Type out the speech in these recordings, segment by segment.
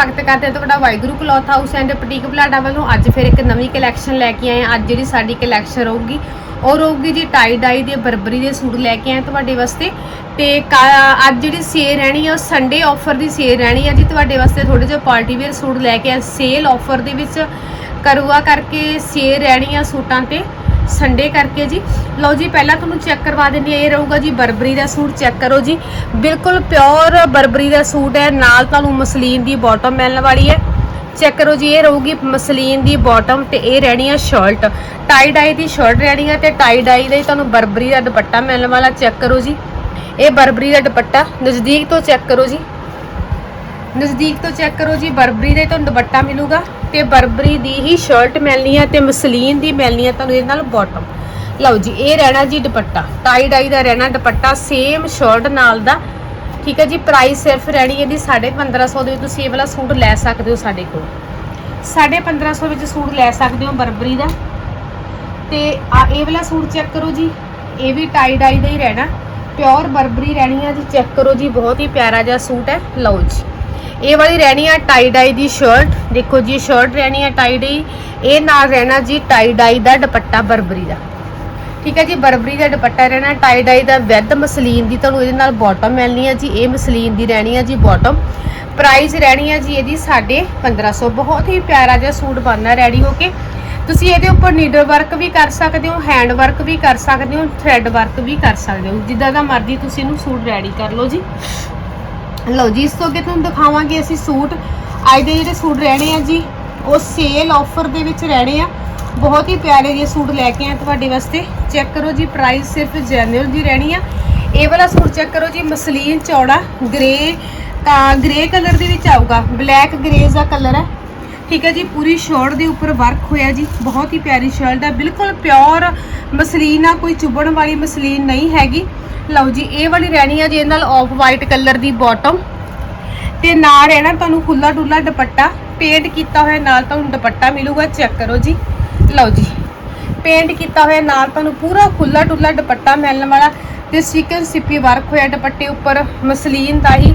ਸਵਾਗਤ ਕਰਦੇ ਹਾਂ ਤੁਹਾਡਾ Waheguru cloth house and boutique Balada ਵੱਲੋਂ ਅੱਜ ਫਿਰ ਇੱਕ ਨਵੀਂ ਕਲੈਕਸ਼ਨ ਲੈ ਕੇ ਆਏ ਹਾਂ। ਅੱਜ ਜਿਹੜੀ ਸਾਡੀ ਕਲੈਕਸ਼ਨ ਰਹੂਗੀ, ਉਹ ਰਹੂਗੀ ਜੀ ਟਾਈ ਡਾਈ ਦੇ, ਬਰਬਰੀ ਦੇ ਸੂਟ ਲੈ ਕੇ ਆਏ ਤੁਹਾਡੇ ਵਾਸਤੇ। ਤੇ ਕਾ- ਅੱਜ ਜਿਹੜੀ ਸੇਲ ਰਹਿਣੀ ਆ, ਉਹ ਸੰਡੇ ਆਫਰ ਦੀ ਸੇਲ ਰਹਿਣੀ ਆ ਜੀ ਤੁਹਾਡੇ ਵਾਸਤੇ। ਥੋੜੇ ਜਿਹਾ ਪਾਰਟੀ ਵੇਅਰ ਸੂਟ ਲੈ ਕੇ ਆਏ। ਸੇਲ ਆਫਰ ਦੇ ਵਿੱਚ ਕਰੂਆ ਕਰਕੇ ਸੇਲ ਰਹਿਣੀ ਆ ਸੂਟਾਂ ਤੇ। ਸੰਡੇ ਕਰਕੇ ਜੀ। ਲਓ ਜੀ, ਪਹਿਲਾਂ ਤੁਹਾਨੂੰ ਚੈੱਕ ਕਰਵਾ ਦਿੰਦੀ ਹਾਂ, ਇਹ ਰਹੂਗਾ ਜੀ, ਬਰਬਰੀ ਦਾ ਸੂਟ ਚੈੱਕ ਕਰੋ ਜੀ। ਬਿਲਕੁਲ ਪਿਓਰ ਬਰਬਰੀ ਦਾ ਸੂਟ ਹੈ, ਨਾਲ ਤੁਹਾਨੂੰ ਮਸਲੀਨ ਦੀ ਬਾਟਮ ਮਿਲਣ ਵਾਲੀ ਹੈ। ਚੈੱਕ ਕਰੋ ਜੀ, ਇਹ ਰਹੂਗੀ ਮਸਲੀਨ ਦੀ ਬਾਟਮ ਤੇ ਇਹ ਰਹਿਣੀ ਆ ਸ਼ਰਟ ਟਾਈ ਡਾਈ ਦੀ ਸ਼ਰਟ ਰਹਿਣੀ ਆ ਤੇ ਟਾਈ ਡਾਈ ਦਾ ਹੀ ਤੁਹਾਨੂੰ ਬਰਬਰੀ ਦਾ ਦੁਪੱਟਾ ਮਿਲਣ ਵਾਲਾ ਚੈੱਕ ਕਰੋ ਜੀ। ਇਹ ਬਰਬਰੀ ਦਾ ਦੁਪੱਟਾ, ਨਜ਼ਦੀਕ ਤੋਂ ਚੈੱਕ ਕਰੋ ਜੀ। ਨਜ਼ਦੀਕ ਤੋਂ ਚੈੱਕ ਕਰੋ ਜੀ, ਬਰਬਰੀ ਦਾ ਹੀ ਤੁਹਾਨੂੰ ਦੁਪੱਟਾ ਮਿਲੂਗਾ ਤੇ ਬਰਬਰੀ ਦੀ ਹੀ ਸ਼ਰਟ ਮਿਲਣੀ ਹੈ ਤੇ ਮਸਲੀਨ ਦੀ ਮਿਲਣੀ ਹੈ ਤੁਹਾਨੂੰ ਇਹਦੇ ਨਾਲ ਬਾਟਮ ਲਓ ਜੀ, ਇਹ ਰਹਿਣਾ ਜੀ ਦੁਪੱਟਾ ਟਾਈ ਡਾਈ ਦਾ ਰਹਿਣਾ ਦੁਪੱਟਾ ਸੇਮ ਸ਼ਰਟ ਨਾਲ ਦਾ। ਠੀਕ ਹੈ ਜੀ ਪ੍ਰਾਈਸ ਸਿਰਫ ਰਹਿਣੀ ਇਹਦੀ 1550 ਦੇ, ਤੁਸੀਂ ਇਹ ਵਾਲਾ ਸੂਟ ਲੈ ਸਕਦੇ ਹੋ ਸਾਡੇ ਕੋਲ। 1550 ਵਿੱਚ ਸੂਟ ਲੈ ਸਕਦੇ ਹੋ ਬਰਬਰੀ ਦਾ। ਤੇ ਆ ਇਹ ਵਾਲਾ ਸੂਟ ਚੈੱਕ ਕਰੋ ਜੀ, ਇਹ ਵੀ ਟਾਈ ਡਾਈ ਦਾ ਹੀ ਰਹਿਣਾ। ਪਿਓਰ ਬਰਬਰੀ ਰਹਿਣੀ ਆ ਜੀ, ਚੈੱਕ ਕਰੋ ਜੀ, ਬਹੁਤ ਹੀ ਪਿਆਰਾ ਜਿਹਾ ਸੂਟ ਹੈ। ਲਓ ਜੀ। ਇਹ ਵਾਲੀ ਰਹਿਣੀ ਆ ਟਾਈ ਡਾਈ ਦੀ ਸ਼ਰਟ ਦੇਖੋ ਜੀ ਸ਼ਰਟ ਰਹਿਣੀ ਆ ਟਾਈ ਡਾਈ ਇਹ ਨਾਲ ਰਹਿਣਾ ਜੀ ਟਾਈ ਡਾਈ ਦਾ ਦੁਪੱਟਾ ਬਰਬਰੀ ਦਾ। ਠੀਕ ਹੈ ਜੀ, ਬਰਬਰੀ ਦਾ ਦੁਪੱਟਾ ਰਹਿਣਾ। ਟਾਈ ਡਾਈ ਦਾ ਵਿਦ ਮਸਲੀਨ ਦੀ ਤੁਹਾਨੂੰ ਇਹਦੇ ਨਾਲ ਬਾਟਮ ਮਿਲਣੀ ਹੈ ਜੀ। ਇਹ ਮਸਲੀਨ ਦੀ ਰਹਿਣੀ ਹੈ ਜੀ ਬਾਟਮ ਪ੍ਰਾਈਸ ਰਹਿਣੀ ਹੈ ਜੀ ਇਹਦੀ 1550 ਬਹੁਤ ਹੀ ਪਿਆਰਾ ਜਿਹਾ ਸੂਟ ਬਣਨਾ ਰੈਡੀ ਹੋ ਕੇ। ਤੁਸੀਂ ਇਹਦੇ ਉੱਪਰ ਨੀਡਲ ਵਰਕ ਵੀ ਕਰ ਸਕਦੇ ਹੋ ਹੈਂਡ ਵਰਕ ਵੀ ਕਰ ਸਕਦੇ ਹੋ ਥ੍ਰੈਡ ਵਰਕ ਵੀ ਕਰ ਸਕਦੇ ਹੋ। ਜਿੱਦਾਂ ਦਾ ਮਰਜ਼ੀ ਤੁਸੀਂ ਇਹਨੂੰ ਸੂਟ ਰੈਡੀ ਕਰ ਲਓ ਜੀ। ਲਓ ਜੀ, ਇਸ ਤੋਂ ਅੱਗੇ ਤੁਹਾਨੂੰ ਦਿਖਾਵਾਂਗੇ ਅਸੀਂ ਸੂਟ। ਅੱਜ ਦੇ ਜਿਹੜੇ ਸੂਟ ਰਹਿਣੇ ਆ ਜੀ, ਉਹ ਸੇਲ ਆਫਰ ਦੇ ਵਿੱਚ ਰਹਿਣੇ ਆ। ਬਹੁਤ ਹੀ ਪਿਆਰੇ ਜਿਹੇ ਸੂਟ ਲੈ ਕੇ ਆਏ ਤੁਹਾਡੇ ਵਾਸਤੇ। ਚੈੱਕ ਕਰੋ ਜੀ ਪ੍ਰਾਈਸ ਸਿਰਫ ਜੈਨੂਅਲ ਦੀ ਰਹਿਣੀ ਆ। ਇਹ ਵਾਲਾ ਸੂਟ ਚੈੱਕ ਕਰੋ ਜੀ, ਮਸਲੀਨ ਚੌੜਾ ਗ੍ਰੇ ਤਾਂ ਗ੍ਰੇ ਕਲਰ ਦੇ ਵਿੱਚ ਆਊਗਾ। ਬਲੈਕ ਗ੍ਰੇ ਦਾ ਕਲਰ ਹੈ ਠੀਕ ਹੈ ਜੀ, ਪੂਰੀ ਸ਼ਰਟ ਦੇ ਉੱਪਰ ਵਰਕ ਹੋਇਆ ਜੀ, ਬਹੁਤ ਹੀ ਪਿਆਰੀ ਸ਼ਰਟ ਹੈ ਬਿਲਕੁਲ ਪਿਓਰ ਮਸਲੀਨ ਆ, ਕੋਈ ਚੁੱਭਣ ਵਾਲੀ ਮਸਲੀਨ ਨਹੀਂ ਹੈਗੀ। ਲਓ ਜੀ, ਇਹ ਵਾਲੀ ਰਹਿਣੀ ਆ ਜੀ, ਇਹਦੇ ਨਾਲ ਆਫ ਵਾਈਟ ਕਲਰ ਦੀ ਬਾਟਮ ਤੇ ਨਾਲ ਰਹਿਣਾ ਤੁਹਾਨੂੰ ਖੁੱਲਾ ਡੁੱਲਾ ਦੁਪੱਟਾ ਪੇਂਟ ਕੀਤਾ ਹੋਇਆ ਨਾਲ ਤੁਹਾਨੂੰ ਦੁਪੱਟਾ ਮਿਲੂਗਾ ਚੈੱਕ ਕਰੋ ਜੀ। ਲਓ ਜੀ ਪੇਂਟ ਕੀਤਾ ਹੋਇਆ ਨਾਲ ਤੁਹਾਨੂੰ ਪੂਰਾ ਖੁੱਲਾ ਡੁੱਲਾ ਦੁਪੱਟਾ ਮਿਲਣ ਵਾਲਾ ਤੇ ਸਿਕਨ ਸਿੱਪੀ ਵਰਕ ਹੋਇਆ ਦੁਪੱਟੇ ਉੱਪਰ, ਮਸਲੀਨ ਦਾ ਹੀ।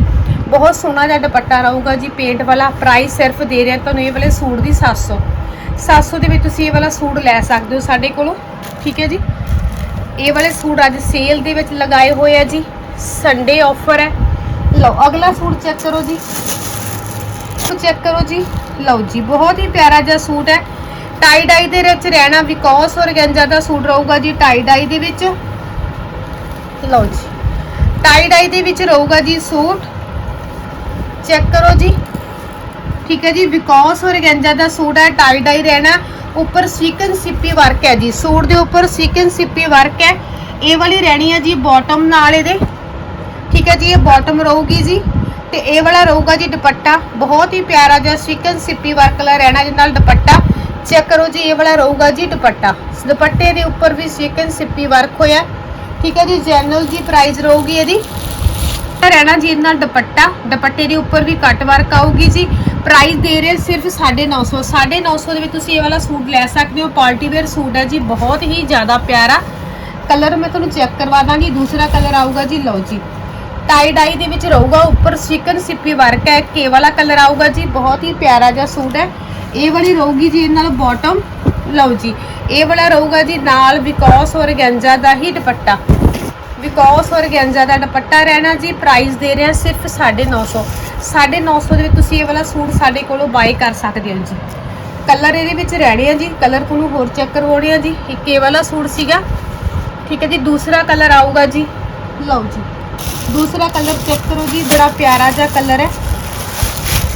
ਬਹੁਤ ਸੋਹਣਾ ਜਿਹਾ ਦੁਪੱਟਾ ਰਹੂਗਾ ਜੀ ਪੇਂਟ ਵਾਲਾ। ਪ੍ਰਾਈਸ ਸਿਰਫ ਦੇ ਰਿਹਾ ਤੁਹਾਨੂੰ ਇਹ ਵਾਲੇ ਸੂਟ ਦੀ 700 700 ਦੇ ਵਿੱਚ ਤੁਸੀਂ ਇਹ ਵਾਲਾ ਸੂਟ ਲੈ ਸਕਦੇ ਹੋ ਸਾਡੇ ਕੋਲੋਂ, ਠੀਕ ਹੈ ਜੀ? ਇਹ ਵਾਲੇ ਸੂਟ ਅੱਜ ਸੇਲ ਦੇ ਵਿੱਚ ਲਗਾਏ ਹੋਏ ਆ ਜੀ। ਸੰਡੇ ਆਫਰ ਹੈ। ਲਓ, ਅਗਲਾ ਸੂਟ ਚੈੱਕ ਕਰੋ ਜੀ। ਚੈੱਕ ਕਰੋ ਜੀ। ਲਓ ਜੀ, ਬਹੁਤ ਹੀ ਪਿਆਰਾ ਜਿਹਾ ਸੂਟ ਹੈ। ਟਾਈ ਡਾਈ ਦੇ ਵਿੱਚ ਰਹਿਣਾ ਵਿਕੋਸ ਔਰਗੈਂਜਾ ਦਾ ਸੂਟ ਰਹੂਗਾ ਜੀ ਟਾਈ ਡਾਈ ਦੇ ਵਿੱਚ। ਲਓ ਜੀ ਟਾਈ ਡਾਈ ਦੇ ਵਿੱਚ ਰਹੂਗਾ ਜੀ ਸੂਟ। ਚੈੱਕ ਕਰੋ ਜੀ। ਠੀਕ ਹੈ ਜੀ, ਵਿਕੋਸ ਔਰਗੈਂਜਾ ਦਾ ਸੂਟ ਹੈ, ਟਾਈ ਡਾਈ ਰਹਿਣਾ, ਉੱਪਰ ਸੀਕਨ ਸਿੱਪੀ ਵਰਕ ਹੈ ਜੀ। ਸੂਟ ਦੇ ਉੱਪਰ ਸੀਕਨ ਸਿੱਪੀ ਵਰਕ ਹੈ। ਇਹ ਵਾਲੀ ਰਹਿਣੀ ਹੈ ਜੀ ਬਾਟਮ ਨਾਲ ਇਹਦੇ। ਠੀਕ ਹੈ ਜੀ, ਇਹ ਬਾਟਮ ਰਹੂਗੀ ਜੀ। ਤੇ ਇਹ ਵਾਲਾ ਰਹੂਗਾ ਜੀ ਦੁਪੱਟਾ। ਬਹੁਤ ਹੀ ਪਿਆਰਾ ਜਿਹਾ ਸੀਕਨ ਸਿੱਪੀ ਵਰਕ ਵਾਲਾ ਰਹਿਣਾ ਜਿਹਦੇ ਨਾਲ ਦੁਪੱਟਾ। ਚੈੱਕ ਕਰੋ ਜੀ, ਇਹ ਵਾਲਾ ਰਹੂਗਾ ਜੀ ਦੁਪੱਟਾ। ਦੁਪੱਟੇ ਦੇ ਉੱਪਰ ਵੀ ਸੀਕਨ ਸਿੱਪੀ ਵਰਕ ਹੋਇਆ। ਠੀਕ ਹੈ ਜੀ ਜੈਨੂਅਲ ਦੀ ਪ੍ਰਾਈਸ ਰਹੂਗੀ ਇਹਦੀ। ਰਹਿਣਾ ਜੀ ਇਹਦੇ ਨਾਲ ਦੁਪੱਟਾ, ਦੁਪੱਟੇ ਦੇ ਉੱਪਰ ਵੀ ਕੱਟ ਵਰਕ ਆਊਗੀ ਜੀ। ਪ੍ਰਾਈਸ ਦੇ ਰਹੇ ਸਿਰਫ 950 950 ਦੇ ਵਿੱਚ ਤੁਸੀਂ ਇਹ ਵਾਲਾ ਸੂਟ ਲੈ ਸਕਦੇ ਹੋ। ਪਾਰਟੀ ਵੇਅਰ ਸੂਟ ਹੈ ਜੀ, ਬਹੁਤ ਹੀ ਜ਼ਿਆਦਾ ਪਿਆਰਾ। ਕਲਰ ਮੈਂ ਤੁਹਾਨੂੰ ਚੈੱਕ ਕਰਵਾ ਦਾਂਗੀ, ਦੂਸਰਾ ਕਲਰ ਆਊਗਾ ਜੀ, ਲਓ ਜੀ। ਟਾਈ ਡਾਈ ਦੇ ਵਿੱਚ ਰਹੂਗਾ ਉੱਪਰ ਸਿਕਨ ਸਿੱਪੀ ਵਰਕ ਹੈ। ਕੇ ਵਾਲਾ ਕਲਰ ਆਊਗਾ ਜੀ, ਬਹੁਤ ਹੀ ਪਿਆਰਾ ਜਿਹਾ ਸੂਟ ਹੈ। ਇਹ ਵਾਲੀ ਰਹੂਗੀ ਜੀ ਇਹਦੇ ਨਾਲ ਬਾਟਮ ਲਓ ਜੀ, ਇਹ ਵਾਲਾ ਰਹੂਗਾ ਜੀ ਨਾਲ ਵਿਕੋਸ ਔਰਗੈਂਜਾ ਦਾ ਹੀ ਦੁਪੱਟਾ। ਵਿਕੋਸ ਔਰਗੈਂਜਾ ਦਾ ਦੁਪੱਟਾ ਰਹਿਣਾ ਜੀ ਪ੍ਰਾਈਸ ਦੇ ਰਿਹਾ ਸਿਰਫ 950 950 ਦੇ ਵਿੱਚ ਤੁਸੀਂ ਇਹ ਵਾਲਾ ਸੂਟ ਸਾਡੇ ਕੋਲੋਂ ਬਾਈ ਕਰ ਸਕਦੇ ਹੋ ਜੀ। ਕਲਰ ਇਹਦੇ ਵਿੱਚ ਰਹਿਣੇ ਆ ਜੀ ਕਲਰ ਤੁਹਾਨੂੰ ਹੋਰ ਚੈੱਕ ਕਰਵਾਉਣੇ ਆ ਜੀ। ਇੱਕ ਇਹ ਵਾਲਾ ਸੂਟ ਸੀਗਾ। ਠੀਕ ਹੈ ਜੀ, ਦੂਸਰਾ ਕਲਰ ਆਊਗਾ ਜੀ। ਲਓ ਜੀ, ਦੂਸਰਾ ਕਲਰ ਚੈੱਕ ਕਰੋ ਜੀ, ਬੜਾ ਪਿਆਰਾ ਜਿਹਾ ਕਲਰ ਹੈ।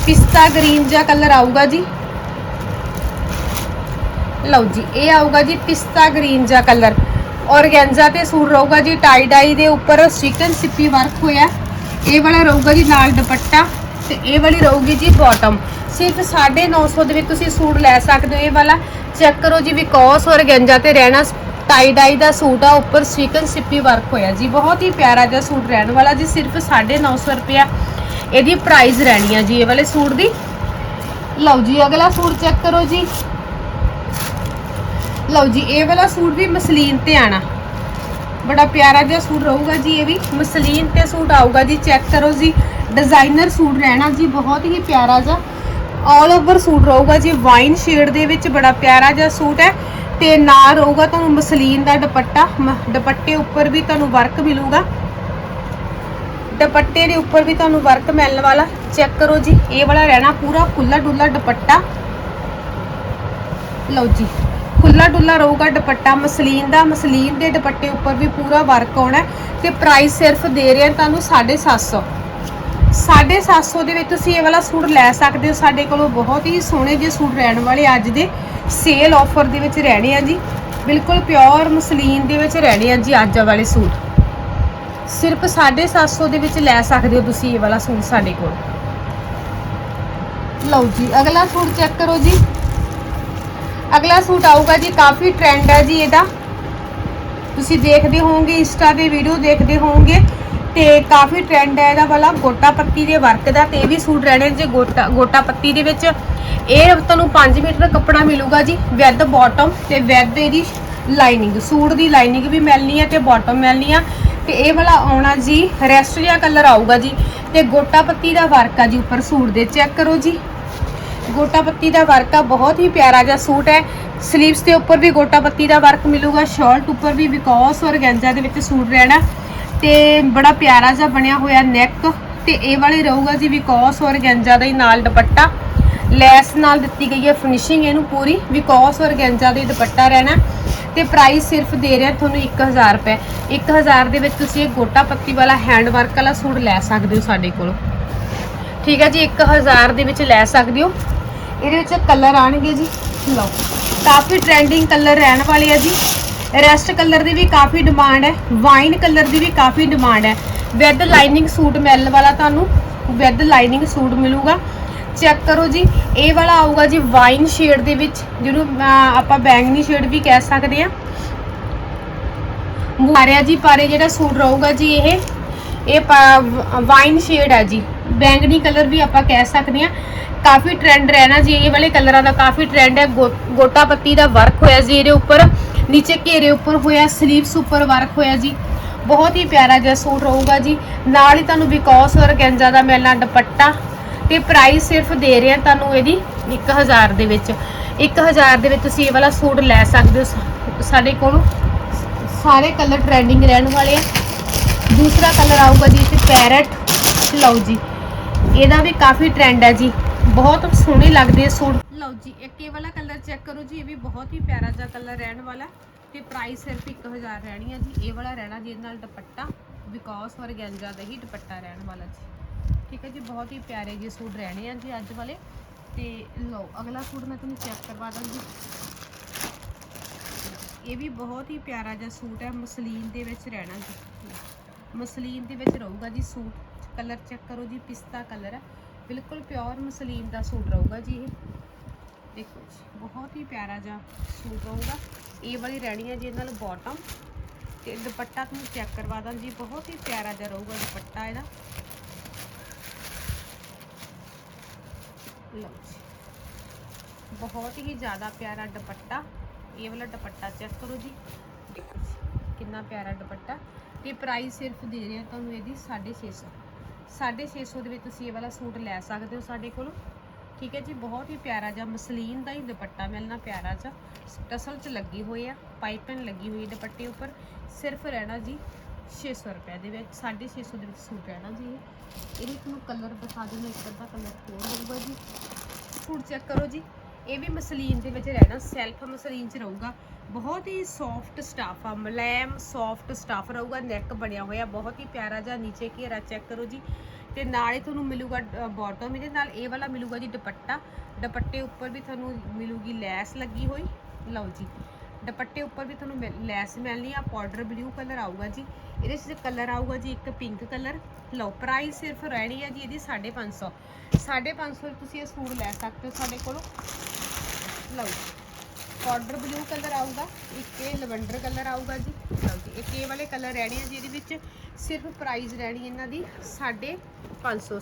ਪਿਸਤਾ ਗ੍ਰੀਨ ਜਿਹਾ ਕਲਰ ਆਊਗਾ ਜੀ। ਲਓ ਜੀ, ਇਹ ਆਊਗਾ ਜੀ ਪਿਸਤਾ ਗ੍ਰੀਨ ਜਿਹਾ ਕਲਰ ਔਰਗੈਂਜ਼ਾ ਤੇ ਸੂਟ ਰਹੂਗਾ ਜੀ ਟਾਈ ਡਾਈ ਦੇ ਉੱਪਰ ਸਿਕਨ ਸਿੱਪੀ ਵਰਕ ਹੋਇਆ। ਇਹ ਵਾਲਾ ਰਹੂਗਾ ਜੀ ਨਾਲ ਦੁਪੱਟਾ ਤੇ ਇਹ ਵਾਲੀ ਰਹੂਗੀ ਜੀ ਬਾਟਮ ਸਿਰਫ 950 ਦੇ ਵਿੱਚ ਤੁਸੀਂ ਸੂਟ ਲੈ ਸਕਦੇ ਹੋ ਇਹ ਵਾਲਾ। ਚੈੱਕ ਕਰੋ ਜੀ ਵਿਕੋਸ ਔਰਗੈਂਜ਼ਾ ਤੇ ਰਹਿਣਾ ਟਾਈ ਡਾਈ ਦਾ ਸੂਟ ਆ, ਉੱਪਰ ਸਿਕਨ ਸਿੱਪੀ ਵਰਕ ਹੋਇਆ ਜੀ। ਬਹੁਤ ਹੀ ਪਿਆਰਾ ਜਿਹਾ ਸੂਟ ਰਹਿਣ ਵਾਲਾ ਜੀ, ਸਿਰਫ 950 ਰੁਪਿਆ ਇਹਦੀ ਪ੍ਰਾਈਸ ਰਹਿਣੀ ਆ ਜੀ ਇਹ ਵਾਲੇ ਸੂਟ ਦੀ। ਲਓ ਜੀ, ਅਗਲਾ ਸੂਟ ਚੈੱਕ ਕਰੋ ਜੀ। ਲਓ ਜੀ, ਇਹ ਵਾਲਾ ਸੂਟ ਵੀ ਮਸਲੀਨ ਤੇ ਆਣਾ। ਬੜਾ ਪਿਆਰਾ ਜਿਹਾ ਸੂਟ ਰਹੂਗਾ ਜੀ ਇਹ ਵੀ। ਮਸਲੀਨ ਤੇ ਸੂਟ ਆਊਗਾ ਜੀ, ਚੈੱਕ ਕਰੋ ਜੀ। ਡਿਜ਼ਾਈਨਰ ਸੂਟ ਰਹਿਣਾ ਜੀ, ਬਹੁਤ ਹੀ ਪਿਆਰਾ ਜਿਹਾ। ਆਲ ਓਵਰ ਸੂਟ ਰਹੂਗਾ ਜੀ ਵਾਈਨ ਸ਼ੇਡ ਦੇ ਵਿੱਚ ਬੜਾ ਪਿਆਰਾ ਜਿਹਾ ਸੂਟ ਹੈ। ਤੇ ਨਾਲ ਰਹੂਗਾ ਤੁਹਾਨੂੰ ਮਸਲੀਨ ਦਾ ਦੁਪੱਟਾ। ਮ- ਦੁਪੱਟੇ ਉੱਪਰ ਵੀ ਤੁਹਾਨੂੰ ਵਰਕ ਮਿਲੂਗਾ। ਦੁਪੱਟੇ ਦੇ ਉੱਪਰ ਵੀ ਤੁਹਾਨੂੰ ਵਰਕ ਮਿਲਣ ਵਾਲਾ। ਚੈੱਕ ਕਰੋ ਜੀ, ਇਹ ਵਾਲਾ ਰਹਿਣਾ ਪੂਰਾ ਖੁੱਲਾ ਡੁੱਲਾ ਦੁਪੱਟਾ। ਲਓ ਜੀ। ਖੁੱਲਾ ਡੁੱਲਾ ਰਹੂਗਾ ਦੁਪੱਟਾ, ਮਸਲੀਨ ਦਾ, ਮਸਲੀਨ ਦੇ ਦੁਪੱਟੇ ਉੱਪਰ ਵੀ ਪੂਰਾ ਵਰਕ ਆਉਣਾ ਹੈ ਤੇ ਪ੍ਰਾਈਸ ਸਿਰਫ ਦੇ ਰਹੇ ਹਾਂ ਤੁਹਾਨੂੰ 750 750 ਦੇ ਵਿੱਚ ਤੁਸੀਂ ਇਹ ਵਾਲਾ ਸੂਟ ਲੈ ਸਕਦੇ ਹੋ, ਸਾਡੇ ਕੋਲੋਂ ਬਹੁਤ ਹੀ ਸੋਹਣੇ ਜਿਹੇ ਸੂਟ ਰਹਿਣ ਵਾਲੇ ਅੱਜ ਦੇ ਸੇਲ ਆਫਰ ਦੇ ਵਿੱਚ ਰਹਿਣੇ ਆ ਜੀ। ਬਿਲਕੁਲ ਪਿਓਰ ਮਸਲੀਨ ਦੇ ਵਿੱਚ ਰਹਿਣੇ ਆ ਜੀ ਅੱਜ ਵਾਲੇ ਸੂਟ। ਸਿਰਫ 750 ਦੇ ਵਿੱਚ ਲੈ ਸਕਦੇ ਹੋ ਤੁਸੀਂ ਇਹ ਵਾਲਾ ਸੂਟ ਸਾਡੇ ਕੋਲ। ਲਓ ਜੀ, ਅਗਲਾ ਸੂਟ ਚੈੱਕ ਕਰੋ ਜੀ। ਅਗਲਾ ਸੂਟ ਆਊਗਾ ਜੀ, ਕਾਫੀ ਟ੍ਰੈਂਡ ਹੈ ਜੀ ਇਹਦਾ। ਤੁਸੀਂ ਦੇਖਦੇ ਹੋਵੋਗੇ, ਇੰਸਟਾ ਤੇ ਵੀਡੀਓ ਦੇਖਦੇ ਹੋਵੋਗੇ, ਤੇ ਕਾਫੀ ਟ੍ਰੈਂਡ ਹੈ ਇਹਦਾ ਵਾਲਾ, ਗੋਟਾ ਪੱਤੀ ਦੇ ਵਰਕ ਦਾ, ਤੇ ਇਹ ਵੀ ਸੂਟ ਰਹਿਣੇ ਜੇ, ਗੋਟਾ ਗੋਟਾ ਪੱਤੀ ਦੇ ਵਿੱਚ। ਇਹ ਤੁਹਾਨੂੰ 5 ਮੀਟਰ ਕੱਪੜਾ ਮਿਲੂਗਾ ਜੀ ਵਿਦ ਬਾਟਮ ਤੇ ਵਿਦ ਇਹਦੀ ਲਾਈਨਿੰਗ ਸੂਟ ਦੀ ਲਾਈਨਿੰਗ ਵੀ ਮਿਲਣੀ ਹੈ ਤੇ ਬਾਟਮ ਮਿਲਣੀ ਆ। ਤੇ ਇਹ ਵਾਲਾ ਆਉਣਾ ਜੀ ਰੈਸਟ ਜਿਹਾ ਕਲਰ ਆਊਗਾ ਜੀ, ਤੇ ਗੋਟਾ ਪੱਤੀ ਦਾ ਵਰਕ ਆ ਜੀ, ਉੱਪਰ ਸੂਟ ਦੇ ਚੈੱਕ ਕਰੋ ਜੀ। ਗੋਟਾ ਪੱਤੀ ਦਾ ਵਰਕ ਆ, ਬਹੁਤ ਹੀ ਪਿਆਰਾ ਜਿਹਾ ਸੂਟ ਹੈ। ਸਲੀਵਸ ਦੇ ਉੱਪਰ ਵੀ ਗੋਟਾ ਪੱਤੀ ਦਾ ਵਰਕ ਮਿਲੂਗਾ ਸ਼ਰਟ ਉੱਪਰ ਵੀ ਵਿਕੋਸ ਔਰ ਗੈਂਜਾ ਦੇ ਵਿੱਚ ਸੂਟ ਰਹਿਣਾ। ਤੇ ਬੜਾ ਪਿਆਰਾ ਜਿਹਾ ਬਣਿਆ ਹੋਇਆ ਨੈਕ ਤੇ ਇਹ ਵਾਲੇ ਰਹੂਗਾ ਜੀ ਵਿਕੋਸ ਔਰ ਗੈਂਜਾ ਦਾ ਹੀ ਨਾਲ ਦੁਪੱਟਾ। ਲੈਸ ਨਾਲ ਦਿੱਤੀ ਗਈ ਹੈ ਫਿਨਿਸ਼ਿੰਗ ਇਹਨੂੰ ਪੂਰੀ ਵਿਕੋਸ ਔਰ ਗੈਂਜਾ ਦਾ ਦੁਪੱਟਾ ਰਹਿਣਾ। ਤੇ ਪ੍ਰਾਈਸ ਸਿਰਫ ਦੇ ਰਿਹਾ ਤੁਹਾਨੂੰ 1000 ਰੁਪਏ। 1000 ਦੇ ਵਿੱਚ ਤੁਸੀਂ ਇਹ ਗੋਟਾ ਪੱਤੀ ਵਾਲਾ ਹੈਂਡ ਵਰਕ ਵਾਲਾ ਸੂਟ ਲੈ ਸਕਦੇ ਹੋ ਸਾਡੇ ਕੋਲ। ਠੀਕ ਹੈ ਜੀ 1000 ਦੇ ਵਿੱਚ ਲੈ ਸਕਦੇ ਹੋ। ਇਹਦੇ ਵਿੱਚ ਕਲਰ ਆਣਗੇ ਜੀ। ਲਓ, ਕਾਫੀ ਟ੍ਰੈਂਡਿੰਗ ਕਲਰ ਰਹਿਣ ਵਾਲੇ ਆ ਜੀ। ਰੈਸਟ ਕਲਰ ਦੀ ਵੀ ਕਾਫੀ ਡਿਮਾਂਡ ਹੈ ਵਾਈਨ ਕਲਰ ਦੀ ਵੀ ਕਾਫੀ ਡਿਮਾਂਡ ਹੈ। ਵਿਦ ਲਾਈਨਿੰਗ ਸੂਟ ਮਿਲਣ ਵਾਲਾ ਤੁਹਾਨੂੰ ਵਿਦ ਲਾਈਨਿੰਗ ਸੂਟ ਮਿਲੂਗਾ। ਚੈੱਕ ਕਰੋ ਜੀ, ਇਹ ਵਾਲਾ ਆਊਗਾ ਜੀ ਵਾਈਨ ਸ਼ੇਡ ਦੇ ਵਿੱਚ, ਜਿਹਨੂੰ ਆਪਾਂ ਬੈਂਗਨੀ ਸ਼ੇਡ ਵੀ ਕਹਿ ਸਕਦੇ ਆ ਮੁਹਾਰਿਆ ਜੀ ਪਾਰੇ ਜਿਹੜਾ ਸੂਟ ਰਹੂਗਾ ਜੀ ਇਹ ਇਹ ਵਾਈਨ ਸ਼ੇਡ ਹੈ ਜੀ। ਬੈਂਗਨੀ ਕਲਰ ਵੀ ਆਪਾਂ ਕਹਿ ਸਕਦੇ ਆ ਕਾਫੀ ਟ੍ਰੈਂਡ ਰਹਿਣਾ ਜੀ, ਇਹ ਵਾਲੇ ਕਲਰਾਂ ਦਾ ਕਾਫੀ ਟ੍ਰੈਂਡ ਹੈ। ਗੋ- ਗੋਟਾ ਪੱਤੀ ਦਾ ਵਰਕ ਹੋਇਆ ਜੀ, ਇਹਦੇ ਉੱਪਰ। ਨੀਚੇ ਘੇਰੇ ਉੱਪਰ ਹੋਇਆ ਸਲੀਵਸ ਉੱਪਰ ਵਰਕ ਹੋਇਆ ਜੀ। ਬਹੁਤ ਹੀ ਪਿਆਰਾ ਜਿਹਾ ਸੂਟ ਰਹੂਗਾ ਜੀ। ਨਾਲ ਹੀ ਤੁਹਾਨੂੰ ਬਿਕੋਸ ਔਰ ਗੈਂਜਾ ਦਾ ਮਿਲਣਾ ਦੁਪੱਟਾ। ਤੇ ਪ੍ਰਾਈਸ ਸਿਰਫ ਦੇ ਰਹੇ ਆ ਤੁਹਾਨੂੰ ਇਹਦੀ 1000 ਦੇ ਵਿੱਚ। 1000 ਦੇ ਵਿੱਚ ਤੁਸੀਂ ਇਹ ਵਾਲਾ ਸੂਟ ਲੈ ਸਕਦੇ ਹੋ। ਸਾ- ਸਾਡੇ ਕੋਲ ਸਾਰੇ ਕਲਰ ਟ੍ਰੈਂਡਿੰਗ ਰਹਿਣ ਵਾਲੇ ਆ। ਦੂਸਰਾ ਕਲਰ ਆਊਗਾ ਜੀ ਤੇ ਪੈਰਟ ਲਓ ਜੀ। ਇਹਦਾ ਵੀ ਕਾਫੀ ਟ੍ਰੈਂਡ ਹੈ ਜੀ। ਬਹੁਤ ਸੋਹਣੇ ਲੱਗਦੇ ਆ ਸੂਟ। ਲਓ ਜੀ, ਇੱਕ ਇਹ ਵਾਲਾ ਕਲਰ ਚੈੱਕ ਕਰੋ ਜੀ, ਇਹ ਵੀ ਬਹੁਤ ਹੀ ਪਿਆਰਾ ਜਿਹਾ ਕਲਰ ਰਹਿਣ ਵਾਲਾ ਤੇ ਪ੍ਰਾਈਸ ਸਿਰਫ 1000 ਰਹਿਣੀ ਹੈ ਜੀ। ਇਹ ਵਾਲਾ ਰਹਿਣਾ ਜੀ ਇਹਦੇ ਨਾਲ ਦੁਪੱਟਾ ਬਿਕੋਸ ਔਰ ਦਾ ਹੀ ਦੁਪੱਟਾ ਰਹਿਣ ਵਾਲਾ ਜੀ। ਠੀਕ ਹੈ ਜੀ, ਬਹੁਤ ਹੀ ਪਿਆਰੇ ਜੀ ਸੂਟ ਰਹਿਣੇ ਆ ਜੀ ਅੱਜ ਵਾਲੇ। ਤੇ ਲਓ, ਅਗਲਾ ਸੂਟ ਮੈਂ ਤੁਹਾਨੂੰ ਚੈੱਕ ਕਰਵਾ ਦਾਂ ਜੀ। ਇਹ ਵੀ ਬਹੁਤ ਹੀ ਪਿਆਰਾ ਜਿਹਾ ਸੂਟ ਹੈ, ਮਸਲੀਨ ਦੇ ਵਿੱਚ ਰਹਿਣਾ ਜੀ। ਮਸਲੀਨ ਦੇ ਵਿੱਚ ਰਹੂਗਾ ਜੀ ਸੂਟ। ਕਲਰ ਚੈੱਕ ਕਰੋ ਜੀ, ਪਿਸਤਾ ਕਲਰ ਹੈ। ਬਿਲਕੁਲ ਪਿਓਰ ਮਸਲੀਨ ਦਾ ਸੂਟ ਰਹੂਗਾ ਜੀ ਇਹ। ਦੇਖੋ ਜੀ, ਬਹੁਤ ਹੀ ਪਿਆਰਾ ਜਿਹਾ ਸੂਟ ਰਹੂਗਾ। ਇਹ ਵਾਲੀ ਰਹਿਣੀ ਹੈ ਜੀ ਇਹਨਾਂ ਨਾਲ ਬਾਟਮ ਤੇ ਦੁਪੱਟਾ ਤੁਹਾਨੂੰ ਚੈੱਕ ਕਰਵਾ ਦਾਂ ਜੀ। ਬਹੁਤ ਹੀ ਪਿਆਰਾ ਜਿਹਾ ਰਹੂਗਾ ਦੁਪੱਟਾ ਇਹਦਾ। ਲਓ ਜੀ, ਬਹੁਤ ਹੀ ਜ਼ਿਆਦਾ ਪਿਆਰਾ ਦੁਪੱਟਾ। ਇਹ ਵਾਲਾ ਦੁਪੱਟਾ ਚੈੱਕ ਕਰੋ ਜੀ। ਦੇਖੋ ਜੀ, ਕਿੰਨਾ ਪਿਆਰਾ ਦੁਪੱਟਾ। ਤੇ ਪ੍ਰਾਈਸ ਸਿਰਫ ਦੇ ਰਹੇ ਆ ਤੁਹਾਨੂੰ ਇਹਦੀ 650 650 ਦੇ ਵਿੱਚ ਤੁਸੀਂ ਇਹ ਵਾਲਾ ਸੂਟ ਲੈ ਸਕਦੇ ਹੋ ਸਾਡੇ ਕੋਲੋਂ। ਠੀਕ ਹੈ ਜੀ, ਬਹੁਤ ਹੀ ਪਿਆਰਾ ਜਿਹਾ ਮਸਲੀਨ ਦਾ ਹੀ ਦੁਪੱਟਾ ਮਿਲਣਾ ਪਿਆਰਾ ਜਿਹਾ। ਟਸਲ 'ਚ ਲੱਗੀ ਹੋਈ ਆ, ਪਾਈਪਨ ਲੱਗੀ ਹੋਈ ਦੁਪੱਟੇ ਉੱਪਰ। ਸਿਰਫ ਰਹਿਣਾ ਜੀ 600 ਰੁਪਏ ਦੇ ਵਿੱਚ 650 ਦੇ ਵਿੱਚ ਸੂਟ ਰਹਿਣਾ ਜੀ ਇਹਦੇ ਤੁਹਾਨੂੰ ਕਲਰ ਦਿਖਾ ਦਿੰਦਾ ਇੱਕ ਅੱਧਾ ਕਲਰ ਹੋਰ ਹੋਊਗਾ ਜੀ। ਸੂਟ ਚੈੱਕ ਕਰੋ ਜੀ, ਇਹ ਵੀ ਮਸਲੀਨ ਦੇ ਵਿੱਚ ਰਹਿਣਾ ਸੈਲਫ ਮਸਲੀਨ 'ਚ ਰਹੂਗਾ। ਬਹੁਤ ਹੀ ਸੌਫਟ ਸਟਾਫ ਆ, ਮਲੈਮ ਸੌਫਟ ਸਟਾਫ ਰਹੂਗਾ ਨੈਕ ਬਣਿਆ ਹੋਇਆ, ਬਹੁਤ ਹੀ ਪਿਆਰਾ ਜਿਹਾ ਨੀਚੇ ਘੇਰਾ ਚੈੱਕ ਕਰੋ ਜੀ। ਤੇ ਨਾਲ ਹੀ ਤੁਹਾਨੂੰ ਮਿਲੂਗਾ ਬਾਟਮ ਇਹਦੇ ਨਾਲ ਇਹ ਵਾਲਾ ਮਿਲੂਗਾ ਜੀ ਦੁਪੱਟਾ। ਦੁਪੱਟੇ ਉੱਪਰ ਵੀ ਤੁਹਾਨੂੰ ਮਿਲੂਗੀ ਲੈਸ ਲੱਗੀ ਹੋਈ। ਲਓ ਜੀ, ਦੁਪੱਟੇ ਉੱਪਰ ਵੀ ਤੁਹਾਨੂੰ ਮਿਲ- ਲੈਸ ਮਿਲਣੀ ਆ ਪਾਊਡਰ ਬਲੂ ਕਲਰ ਆਊਗਾ ਜੀ। ਇਹਦੇ ਵਿੱਚ ਕਲਰ ਆਊਗਾ ਜੀ ਇੱਕ ਪਿੰਕ ਕਲਰ ਲਓ ਪ੍ਰਾਈਸ ਸਿਰਫ ਰਹਿਣੀ ਆ ਜੀ ਇਹਦੀ 550 550 ਤੁਸੀਂ ਇਹ ਸੂਟ ਲੈ ਸਕਦੇ ਹੋ ਸਾਡੇ ਕੋਲੋਂ। ਲਓ ਜੀ ਬਲੂ ਕਲਰ ਆਊਗਾ, ਇੱਕ ਇਹ ਲਵੈਂਡਰ ਕਲਰ ਆਊਗਾ ਜੀ। ਲਓ ਜੀ ਇੱਕ ਇਹ ਵਾਲੇ ਕਲਰ ਰਹਿਣੇ ਆ ਜਿਹਦੇ ਵਿੱਚ। ਸਿਰਫ ਪ੍ਰਾਈਸ ਰਹਿਣੀ ਇਹਨਾਂ ਦੀ 550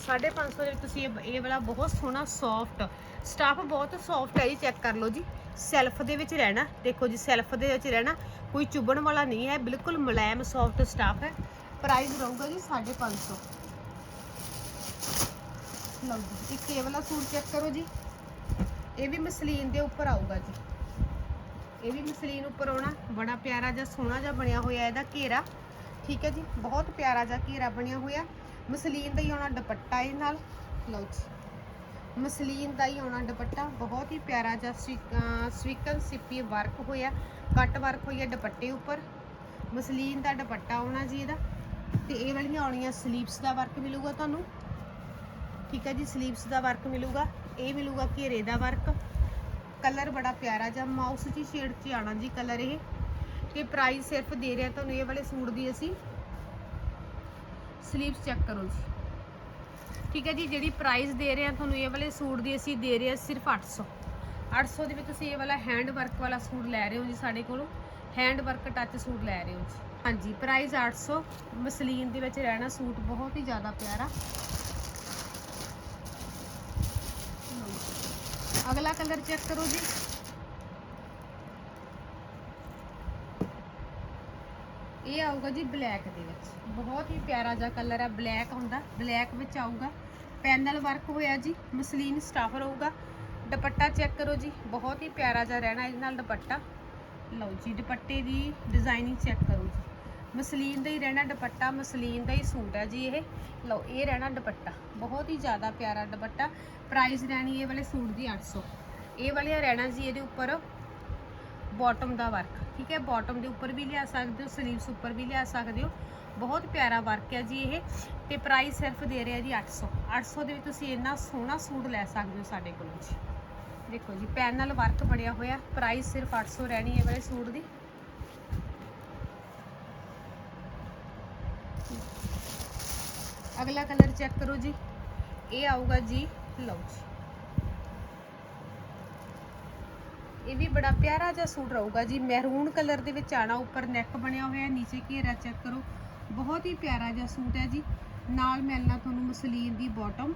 550 ਦੇ ਵਿੱਚ ਤੁਸੀਂ ਇਹ ਇਹ ਵਾਲਾ ਬਹੁਤ ਸੋਹਣਾ ਸੌਫਟ ਸਟਾਫ ਬਹੁਤ ਸੌਫਟ ਹੈ ਜੀ ਚੈੱਕ ਕਰ ਲਓ ਜੀ। ਸੈਲਫ ਦੇ ਵਿੱਚ ਰਹਿਣਾ, ਦੇਖੋ ਜੀ ਸੈਲਫ ਦੇ ਵਿੱਚ ਰਹਿਣਾ, ਕੋਈ ਚੁੱਭਣ ਵਾਲਾ ਨਹੀਂ ਹੈ, ਬਿਲਕੁਲ ਮੁਲਾਇਮ ਸੌਫਟ ਸਟਾਫ ਹੈ। ਪ੍ਰਾਈਸ ਰਹੂਗਾ ਜੀ 550 ਲਓ ਜੀ, ਇੱਕ ਇਹ ਵਾਲਾ ਸੂਟ ਚੈੱਕ ਕਰੋ ਜੀ। ਇਹ ਵੀ ਮਸਲੀਨ ਦੇ ਉੱਪਰ ਆਊਗਾ ਜੀ। ਇਹ ਵੀ ਮਸਲੀਨ ਉੱਪਰ ਆਉਣਾ, ਬੜਾ ਪਿਆਰਾ ਜਿਹਾ ਸੋਹਣਾ ਜਿਹਾ ਬਣਿਆ ਹੋਇਆ ਇਹਦਾ ਘੇਰਾ। ਠੀਕ ਹੈ ਜੀ, ਬਹੁਤ ਪਿਆਰਾ ਜਿਹਾ ਘੇਰਾ ਬਣਿਆ ਹੋਇਆ। ਮਸਲੀਨ ਦਾ ਹੀ ਆਉਣਾ ਦੁਪੱਟਾ ਇਹ ਨਾਲ। ਲਓ ਜੀ। ਮਸਲੀਨ ਦਾ ਹੀ ਆਉਣਾ ਦੁਪੱਟਾ, ਬਹੁਤ ਹੀ ਪਿਆਰਾ ਜਿਹਾ ਸਵੀਕਨ ਸਿੱਪੀ ਵਰਕ ਹੋਇਆ, ਕੱਟ ਵਰਕ ਹੋਇਆ ਦੁਪੱਟੇ ਉੱਪਰ। ਮਸਲੀਨ ਦਾ ਦੁਪੱਟਾ ਆਉਣਾ ਜੀ ਇਹਦਾ। ਤੇ ਇਹ ਵਾਲੀਆਂ ਆਉਣੀਆਂ ਸਲੀਵਸ ਦਾ ਵਰਕ ਮਿਲੂਗਾ ਤੁਹਾਨੂੰ। ਠੀਕ ਹੈ ਜੀ ਸਲੀਵਸ ਦਾ ਵਰਕ ਮਿਲੂਗਾ, ਇਹ ਮਿਲੂਗਾ ਘੇਰੇ ਦਾ ਵਰਕ। ਕਲਰ ਬੜਾ ਪਿਆਰਾ ਜਿਹਾ, ਮਾਊਸ ਦੀ ਸ਼ੇਡ 'ਚ ਆਣਾ ਜੀ ਕਲਰ ਇਹ। ਤੇ ਪ੍ਰਾਈਸ ਸਿਰਫ ਦੇ ਰਿਹਾ ਤੁਹਾਨੂੰ ਇਹ ਵਾਲੇ ਸੂਟ ਦੀ ਅਸੀਂ। ਸਲੀਵਸ ਚੈੱਕ ਕਰੋ ਜੀ। ਠੀਕ ਹੈ ਜੀ, ਜਿਹੜੀ ਪ੍ਰਾਈਸ ਦੇ ਰਹੇ ਆ ਤੁਹਾਨੂੰ ਇਹ ਵਾਲੇ ਸੂਟ ਦੀ ਅਸੀਂ ਦੇ ਰਹੇ ਆ ਸਿਰਫ 800 800 ਦੇ ਵਿੱਚ ਤੁਸੀਂ ਇਹ ਵਾਲਾ ਹੈਂਡ ਵਰਕ ਵਾਲਾ ਸੂਟ ਲੈ ਰਹੇ ਹੋ ਜੀ ਸਾਡੇ ਕੋਲੋਂ। ਹੈਂਡ ਵਰਕ ਟੱਚ ਸੂਟ ਲੈ ਰਹੇ ਹੋ ਜੀ। ਹਾਂਜੀ ਪ੍ਰਾਈਸ 800 ਮਸਲੀਨ ਦੇ ਵਿੱਚ ਰਹਿਣਾ ਸੂਟ ਬਹੁਤ ਹੀ ਜ਼ਿਆਦਾ ਪਿਆਰਾ। ਅਗਲਾ ਕਲਰ ਚੈੱਕ ਕਰੋ ਜੀ। ਇਹ ਆਊਗਾ ਜੀ ਬਲੈਕ ਦੇ ਵਿੱਚ। ਬਹੁਤ ਹੀ ਪਿਆਰਾ ਜਿਹਾ ਕਲਰ ਹੈ ਬਲੈਕ ਹੁੰਦਾ, ਬਲੈਕ ਵਿੱਚ ਆਊਗਾ। ਪੈਨਲ ਵਰਕ ਹੋਇਆ ਜੀ, ਮਸਲੀਨ ਸਟਾਫਰ ਹੋਊਗਾ। ਦੁਪੱਟਾ ਚੈੱਕ ਕਰੋ ਜੀ, ਬਹੁਤ ਹੀ ਪਿਆਰਾ ਜਿਹਾ ਰਹਿਣਾ ਇਹਦੇ ਨਾਲ ਦੁਪੱਟਾ। ਲਓ ਜੀ, ਦੁਪੱਟੇ ਦੀ ਡਿਜ਼ਾਈਨਿੰਗ ਚੈੱਕ ਕਰੋ ਜੀ। ਮਸਲੀਨ ਦਾ ਹੀ ਰਹਿਣਾ ਦੁਪੱਟਾ, ਮਸਲੀਨ ਦਾ ਹੀ ਸੂਟ ਹੈ ਜੀ ਇਹ। ਲਓ, ਇਹ ਰਹਿਣਾ ਦੁਪੱਟਾ। ਬਹੁਤ ਹੀ ਜ਼ਿਆਦਾ ਪਿਆਰਾ ਦੁਪੱਟਾ। ਪ੍ਰਾਈਸ ਰਹਿਣੀ ਇਹ ਵਾਲੇ ਸੂਟ ਦੀ 800 ਇਹ ਵਾਲੇ ਰਹਿਣਾ ਜੀ ਇਹਦੇ ਉੱਪਰ ਬਾਟਮ ਦਾ ਵਰਕ ਠੀਕ ਹੈ ਬਾਟਮ ਦੇ ਉੱਪਰ ਵੀ ਲਿਆ ਸਕਦੇ ਹੋ ਸਲੀਵਸ ਉੱਪਰ ਵੀ ਲਿਆ ਸਕਦੇ ਹੋ। ਬਹੁਤ ਪਿਆਰਾ ਵਰਕ ਹੈ ਜੀ ਇਹ। ਤੇ ਪ੍ਰਾਈਸ ਸਿਰਫ ਦੇ ਰਿਹਾ ਜੀ 800 800 ਦੇ ਵਿੱਚ ਤੁਸੀਂ ਇੰਨਾ ਸੋਹਣਾ ਸੂਟ ਲੈ ਸਕਦੇ ਹੋ ਸਾਡੇ ਕੋਲੋਂ ਜੀ। ਦੇਖੋ ਜੀ, ਪੈਨਲ ਵਰਕ ਬਣਿਆ ਹੋਇਆ। ਪ੍ਰਾਈਸ ਸਿਰਫ 800 ਰਹਿਣੀ ਹੈ ਵਾਲੇ ਸੂਟ ਦੀ। ਅਗਲਾ ਕਲਰ ਚੈੱਕ ਕਰੋ ਜੀ। ਇਹ ਆਊਗਾ ਜੀ, ਲਓ ਜੀ। ਇਹ ਵੀ ਬੜਾ ਪਿਆਰਾ ਜਿਹਾ ਸੂਟ ਰਹੂਗਾ ਜੀ। ਮਹਿਰੂਨ ਕਲਰ ਦੇ ਵਿੱਚ ਆਣਾ, ਉੱਪਰ ਨੈਕ ਬਣਿਆ ਹੋਇਆ, ਨੀਚੇ ਘੇਰਾ ਚੈੱਕ ਕਰੋ। ਬਹੁਤ ਹੀ ਪਿਆਰਾ ਜਿਹਾ ਸੂਟ ਹੈ ਜੀ। ਨਾਲ ਮਿਲਣਾ ਤੁਹਾਨੂੰ ਮਸਲੀਨ ਦੀ ਬਾਟਮ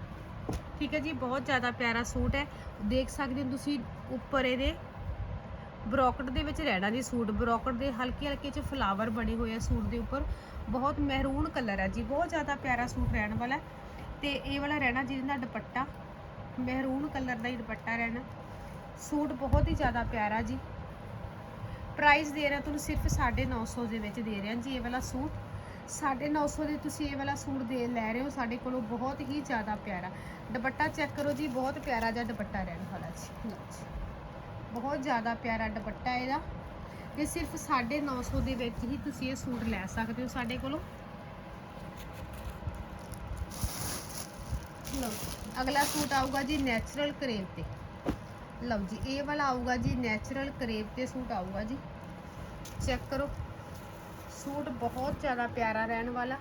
ਠੀਕ ਹੈ ਜੀ, ਬਹੁਤ ਜ਼ਿਆਦਾ ਪਿਆਰਾ ਸੂਟ ਹੈ। ਦੇਖ ਸਕਦੇ ਹੋ ਤੁਸੀਂ ਉੱਪਰ ਇਹਦੇ ਬਰੋਕਟ ਦੇ ਵਿੱਚ ਰਹਿਣਾ ਜੀ ਸੂਟ। ਬਰੋਕਟ ਦੇ ਹਲਕੇ ਹਲਕੇ ਚ ਫਲਾਵਰ ਬਣੇ ਹੋਏ ਆ ਸੂਟ ਦੇ ਉੱਪਰ। ਬਹੁਤ ਮਹਿਰੂਨ ਕਲਰ ਹੈ ਜੀ, ਬਹੁਤ ਜ਼ਿਆਦਾ ਪਿਆਰਾ ਸੂਟ ਰਹਿਣ ਵਾਲਾ ਹੈ। ਤੇ ਇਹ ਵਾਲਾ ਰਹਿਣਾ ਜਿਹਦੇ ਨਾਲ ਦੁਪੱਟਾ। ਮਹਿਰੂਨ ਕਲਰ ਦਾ ਹੀ ਦੁਪੱਟਾ ਰਹਿਣਾ। ਸੂਟ ਬਹੁਤ ਹੀ ਜ਼ਿਆਦਾ ਪਿਆਰਾ ਜੀ। ਪ੍ਰਾਈਸ ਦੇ ਰਿਹਾ ਤੁਹਾਨੂੰ ਸਿਰਫ 950 ਦੇ ਵਿੱਚ ਦੇ ਰਿਹਾ ਜੀ ਇਹ ਵਾਲਾ ਸੂਟ। 950 ਦੇ ਤੁਸੀਂ ਇਹ ਵਾਲਾ ਸੂਟ ਦੇ ਲੈ ਰਹੇ ਹੋ, ਸਾਡੇ ਕੋਲੋਂ ਬਹੁਤ ਹੀ ਜ਼ਿਆਦਾ ਪਿਆਰਾ। ਦੁਪੱਟਾ ਚੈੱਕ ਕਰੋ ਜੀ, ਬਹੁਤ ਪਿਆਰਾ ਜਿਹਾ ਦੁਪੱਟਾ ਰਹਿਣ ਵਾਲਾ ਜੀ। ਬਹੁਤ ਜ਼ਿਆਦਾ ਪਿਆਰਾ ਦੁਪੱਟਾ ਇਹਦਾ। ਇਹ ਸਿਰਫ 950 ਦੇ ਵਿੱਚ ਹੀ ਤੁਸੀਂ ਇਹ ਸੂਟ ਲੈ ਸਕਦੇ ਹੋ ਸਾਡੇ ਕੋਲੋਂ। ਲਓ ਜੀ। ਅਗਲਾ ਸੂਟ ਆਊਗਾ ਜੀ ਨੈਚੁਰਲ ਕਰੇਪ ਤੇ। ਲਓ ਜੀ, ਇਹ ਵਾਲਾ ਆਊਗਾ ਜੀ ਨੈਚੁਰਲ ਕਰੇਪ ਤੇ ਸੂਟ ਆਊਗਾ ਜੀ। ਚੈੱਕ ਕਰੋ, ਸੂਟ ਬਹੁਤ ਜ਼ਿਆਦਾ ਪਿਆਰਾ ਰਹਿਣ ਵਾਲਾ,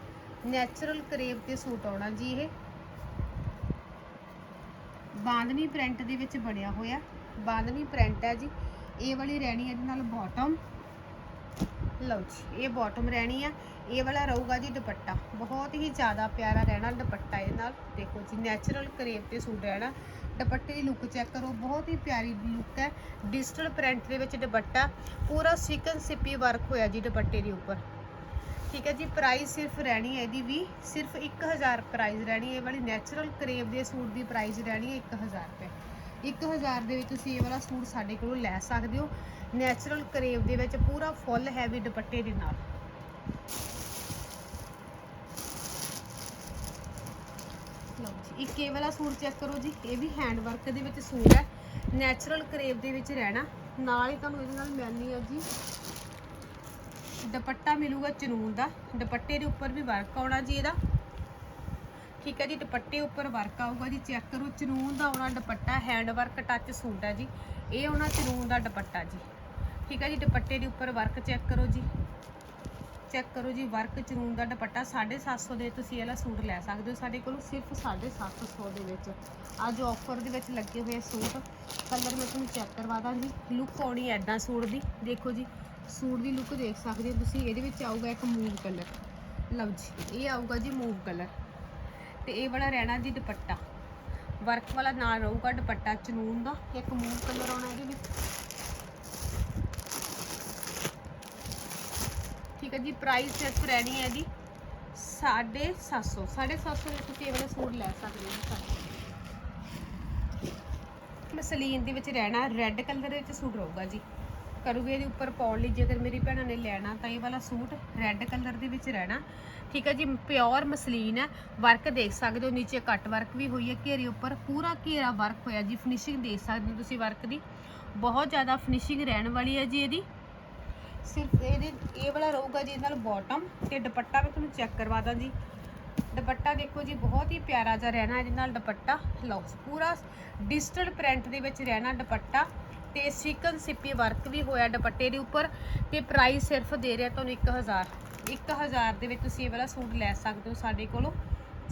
ਨੈਚੁਰਲ ਕਰੇਪ ਤੇ ਸੂਟ ਆਉਣਾ ਜੀ ਇਹ। ਬਾਂਦਨੀ ਪ੍ਰਿੰਟ ਦੇ ਵਿੱਚ ਬਣਿਆ ਹੋਇਆ। ਬਾਂਦਨੀ ਪ੍ਰਿੰਟ ਹੈ ਜੀ। ਇਹ ਵਾਲੀ ਰਹਿਣੀ ਹੈ ਇਹਦੇ ਨਾਲ ਬਾਟਮ ਲਓ ਜੀ, ਇਹ ਬਾਟਮ ਰਹਿਣੀ ਆ। ਇਹ ਵਾਲਾ ਰਹੂਗਾ ਜੀ ਦੁਪੱਟਾ। ਬਹੁਤ ਹੀ ਜ਼ਿਆਦਾ ਪਿਆਰਾ ਰਹਿਣਾ ਦੁਪੱਟਾ ਇਹਦੇ ਨਾਲ। ਦੇਖੋ ਜੀ ਨੈਚੁਰਲ ਕਰੇਪ ਤੇ ਸੂਟ ਰਹਿਣਾ। ਦੁਪੱਟੇ ਦੀ ਲੁੱਕ ਚੈੱਕ ਕਰੋ, ਬਹੁਤ ਹੀ ਪਿਆਰੀ ਲੁੱਕ ਹੈ। ਡਿਜੀਟਲ ਪ੍ਰਿੰਟ ਦੇ ਵਿੱਚ ਦੁਪੱਟਾ। ਪੂਰਾ ਸਿਕਨ ਸਿੱਪੀ ਵਰਕ ਹੋਇਆ ਜੀ ਦੁਪੱਟੇ ਦੇ ਉੱਪਰ। ਠੀਕ ਹੈ ਜੀ ਪ੍ਰਾਈਸ ਸਿਰਫ ਰਹਿਣੀ ਹੈ ਇਹਦੀ ਵੀ। ਸਿਰਫ 1000 ਪ੍ਰਾਈਸ ਰਹਿਣੀ ਹੈ। ਇਹ ਵਾਲੀ ਨੈਚੁਰਲ ਕਰੇਪ ਦੇ ਸੂਟ ਦੀ ਪ੍ਰਾਈਸ ਰਹਿਣੀ ਹੈ 1000 ਰੁਪਏ। 1000 ਦੇ ਵਿੱਚ ਤੁਸੀਂ ਇਹ ਵਾਲਾ ਸੂਟ ਸਾਡੇ ਕੋਲੋਂ ਲੈ ਸਕਦੇ ਹੋ। ਨੈਚੁਰਲ ਕਰੇਵ ਦੇ ਵਿੱਚ ਪੂਰਾ ਫੁੱਲ ਹੈਵੀ ਦੁਪੱਟੇ ਦੇ ਨਾਲ। ਲਓ ਜੀ, ਇੱਕ ਇਹ ਵਾਲਾ ਸੂਟ ਚੈੱਕ ਕਰੋ ਜੀ, ਇਹ ਵੀ ਹੈਂਡ ਵਰਕ ਦੇ ਵਿੱਚ ਸੂਟ ਹੈ। ਨੈਚੁਰਲ ਕਰੇਪ ਦੇ ਵਿੱਚ ਰਹਿਣਾ। ਨਾਲ ਹੀ ਤੁਹਾਨੂੰ ਇਹਦੇ ਨਾਲ ਮਿਲਣੀ ਹੈ ਜੀ। ਦੁਪੱਟਾ ਮਿਲੂਗਾ ਚਨੂਨ ਦਾ। ਦੁਪੱਟੇ ਦੇ ਉੱਪਰ ਵੀ ਵਰਕ ਆਉਣਾ ਜੀ ਇਹਦਾ। ਠੀਕ ਹੈ ਜੀ, ਦੁਪੱਟੇ ਉੱਪਰ ਵਰਕ ਆਊਗਾ ਜੀ ਚੈੱਕ ਕਰੋ ਚਨੂਨ ਦਾ ਆਉਣਾ dupatta hand work touch suit ਹੈ ਜੀ। ਇਹ ਆਉਣਾ ਚਨੂਨ ਦਾ ਦੁਪੱਟਾ ਜੀ। ਠੀਕ ਹੈ ਜੀ, ਦੁਪੱਟੇ ਦੇ ਉੱਪਰ ਵਰਕ ਚੈੱਕ ਕਰੋ ਜੀ। ਚੈੱਕ ਕਰੋ ਜੀ ਵਰਕ ਚਨੂਨ ਦਾ ਦੁਪੱਟਾ 750 ਦੇ, ਤੁਸੀਂ ਇਹ ਵਾਲਾ ਸੂਟ ਲੈ ਸਕਦੇ ਹੋ ਸਾਡੇ ਕੋਲੋਂ, ਸਿਰਫ 750 ਦੇ ਵਿੱਚ। ਅੱਜ ਆਫਰ ਦੇ ਵਿੱਚ ਲੱਗੇ ਹੋਏ ਸੂਟ ਕਲਰ ਮੈਂ ਤੁਹਾਨੂੰ ਚੈੱਕ ਕਰਵਾ ਦਾਂ ਜੀ ਲੁੱਕ ਆਉਣੀ ਐਦਾਂ ਸੂਟ ਦੀ। ਦੇਖੋ ਜੀ, ਸੂਟ ਦੀ ਲੁੱਕ ਦੇਖ ਸਕਦੇ ਹੋ ਤੁਸੀਂ, ਇਹਦੇ ਵਿੱਚ ਆਊਗਾ ਇੱਕ ਮੂਵ ਕਲਰ ਲਓ ਜੀ, ਇਹ ਆਊਗਾ ਜੀ ਮੂਵ ਕਲਰ ਤੇ ਇਹ ਵਾਲਾ ਰਹਿਣਾ ਜੀ ਦੁਪੱਟਾ। ਵਰਕ ਵਾਲਾ ਨਾਲ ਰਹੂਗਾ ਦੁਪੱਟਾ, ਚਨੂਨ ਦਾ। ਇੱਕ ਮੂਵ ਕਲਰ ਆਉਣਾ ਇਹਦੇ ਵਿੱਚ। ਠੀਕ ਹੈ ਜੀ ਪ੍ਰਾਈਸ ਸਿਰਫ ਰਹਿਣੀ ਹੈ ਜੀ। 750 750 ਦੇ ਤੁਸੀਂ ਇਹ ਵਾਲਾ ਸੂਟ ਲੈ ਸਕਦੇ ਹੋ ਜੀ। ਸਾਡੇ ਮਸਲੀਨ ਦੇ ਵਿੱਚ ਰਹਿਣਾ ਰੈੱਡ ਕਲਰ ਦੇ ਵਿੱਚ ਸੂਟ ਰਹੂਗਾ ਜੀ। ਕਰੂਗੇ, ਇਹਦੇ ਉੱਪਰ ਪਾਉਣ ਲਈ, ਜੇਕਰ ਮੇਰੀ ਭੈਣਾਂ ਨੇ ਲੈਣਾ ਤਾਂ ਇਹ ਵਾਲਾ ਸੂਟ ਰੈੱਡ ਕਲਰ ਦੇ ਵਿੱਚ ਰਹਿਣਾ। ਠੀਕ ਹੈ ਜੀ ਪਿਓਰ ਮਸਲੀਨ ਹੈ ਵਰਕ ਦੇਖ ਸਕਦੇ ਹੋ, ਨੀਚੇ ਕੱਟ ਵਰਕ ਵੀ ਹੋਈ ਹੈ, ਘੇਰੇ ਉੱਪਰ ਪੂਰਾ ਘੇਰਾ ਵਰਕ ਹੋਇਆ ਜੀ ਫਿਨਿਸ਼ਿੰਗ ਦੇਖ ਸਕਦੇ ਹੋ ਤੁਸੀਂ ਵਰਕ ਦੀ। ਬਹੁਤ ਜ਼ਿਆਦਾ ਫਿਨਿਸ਼ਿੰਗ ਰਹਿਣ ਵਾਲੀ ਹੈ ਜੀ ਇਹਦੀ। ਸਿਰਫ ਇਹਦੇ, ਇਹ ਵਾਲਾ ਰਹੂਗਾ ਜੀ ਇਹਦੇ ਨਾਲ ਬਾਟਮ ਤੇ ਦੁਪੱਟਾ ਮੈਂ ਤੁਹਾਨੂੰ ਚੈੱਕ ਕਰਵਾ ਦਾਂ ਜੀ। ਦੁਪੱਟਾ ਦੇਖੋ ਜੀ, ਬਹੁਤ ਹੀ ਪਿਆਰਾ ਜਿਹਾ ਰਹਿਣਾ ਇਹਦੇ ਨਾਲ ਦੁਪੱਟਾ। ਲਓ, ਪੂਰਾ ਡਿਜੀਟਲ ਪ੍ਰਿੰਟ ਦੇ ਵਿੱਚ ਰਹਿਣਾ ਦੁਪੱਟਾ। ਤੇ ਸਿਕਨ ਸਿੱਪੀ ਵਰਕ ਵੀ ਹੋਇਆ ਦੁਪੱਟੇ ਦੇ ਉੱਪਰ ਤੇ ਪ੍ਰਾਈਸ ਸਿਰਫ ਦੇ ਰਿਹਾ ਤੁਹਾਨੂੰ 1000 1000 ਦੇ ਵਿੱਚ ਤੁਸੀਂ ਇਹ ਵਾਲਾ ਸੂਟ ਲੈ ਸਕਦੇ ਹੋ ਸਾਡੇ ਕੋਲੋਂ।